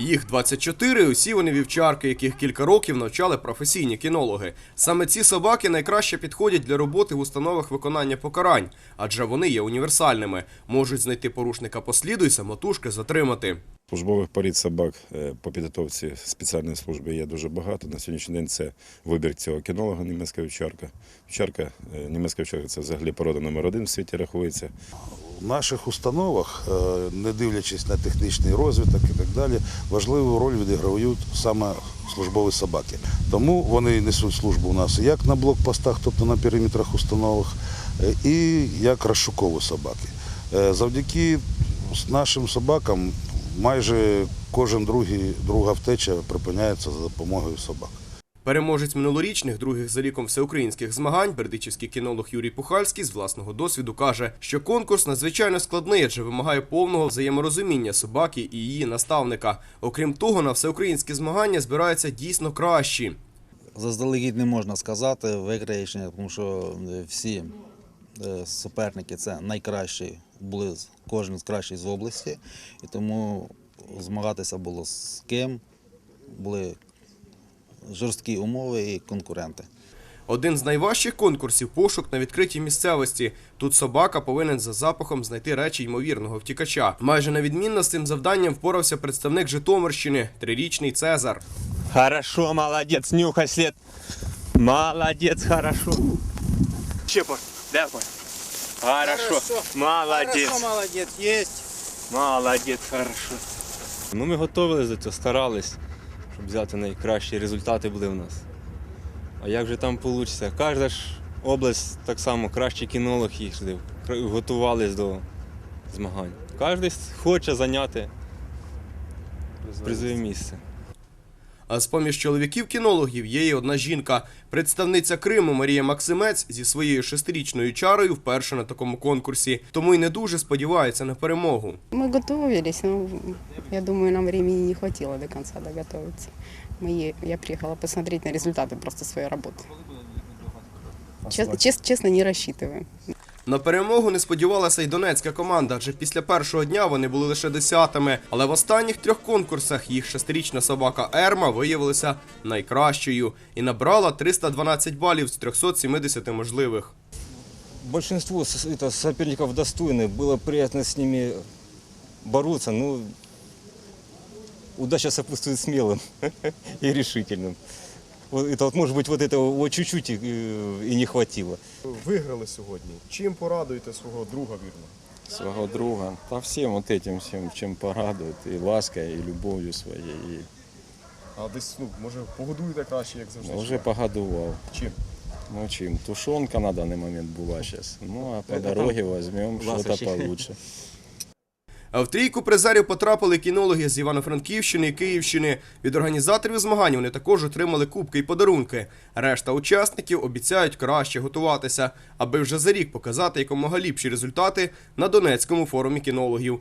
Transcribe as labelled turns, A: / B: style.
A: Їх 24, усі вони вівчарки, яких кілька років навчали професійні кінологи. Саме ці собаки найкраще підходять для роботи в установах виконання покарань, адже вони є універсальними, можуть знайти порушника по сліду і самотужки затримати.
B: Службових порід собак е, по підготовці спеціальної служби є дуже багато. На сьогоднішній день це вибір цього кінолога, німецька вівчарка. Вівчарка, е, німецька вівчарка це взагалі порода номер один в світі рахується.
C: В наших установах, е, не дивлячись на технічний розвиток і так далі, важливу роль відіграють саме службові собаки. Тому вони несуть службу у нас як на блокпостах, тобто на периметрах установок, е, і як розшукові собаки. Е, Завдяки нашим собакам майже кожен другий, друга втеча припиняється за допомогою собак.
A: Переможець минулорічних других за ліком всеукраїнських змагань, бердичівський кінолог Юрій Пухальський з власного досвіду каже, що конкурс надзвичайно складний, адже вимагає повного взаєморозуміння собаки і її наставника. Окрім того, на всеукраїнські змагання збираються дійсно кращі.
D: Заздалегідь не можна сказати виграєчне, тому що е, всі суперники це найкращі, були кожен з кращих з області, і тому змагатися було з ким, були жорсткі умови і конкуренти.
A: Один з найважчих конкурсів пошук на відкритій місцевості. Тут собака повинен за запахом знайти речі ймовірного втікача. Майже невідмінно з цим завданням впорався представник Житомирщини, трирічний Цезар.
E: Хорошо, молодец, нюхай след. Молодец, хорошо. Чепор, давай. Хорошо. Молодец.
F: Хорошо, молодец, есть.
E: Молодец, хорошо. Ну, ми готувалися до цього, старались, щоб взяти найкращі результати були в нас. А як же там вийде? Кожна ж область так само, кращий кінолог їздив, готувались до змагань. Кожен хоче зайняти призове місце.
A: А з-поміж чоловіків-кінологів є і одна жінка. Представниця Криму Марія Максимець зі своєю шестирічною чарою вперше на такому конкурсі, тому й не дуже сподівається на перемогу.
G: Мы готовились, но я думаю, нам времени не хватило до конца доготовиться. Мы, е- я приехала посмотреть на результаты просто своей работы. Чес- чес- честно, не рассчитываем.
A: На перемогу не сподівалася й донецька команда, адже після першого дня вони були лише десятими. Але в останніх трьох конкурсах їх шестирічна собака Ерма виявилася найкращою і набрала 312 балів з 370 можливих.
H: большинство с- это, соперников достойны, было приятно с ними бороться, но удача сопутствует смелым и решительным. Вот это вот, может быть, вот этого вот чуть-чуть и, и не хватило.
I: виграли сьогодні. Чим порадуєте свого друга вірно?
J: свого друга. Та всім от этим всім, чим порадують, і ласкою, і любов'ю своєю. І
I: А десь, ну, може, погодуєте краще, як завжди.
J: вже погодував.
I: Чим?
J: Ну чим? Тушонка на даний момент була зараз. Ну а по
H: Це
J: дорозі
H: там
J: візьмемо щось
H: ласощі.
J: получше.
A: В трійку призерів потрапили кінологи з Івано-Франківщини і Київщини. Від організаторів змагань вони також отримали кубки і подарунки. Решта учасників обіцяють краще готуватися, аби вже за рік показати якомога ліпші результати на Донецькому форумі кінологів.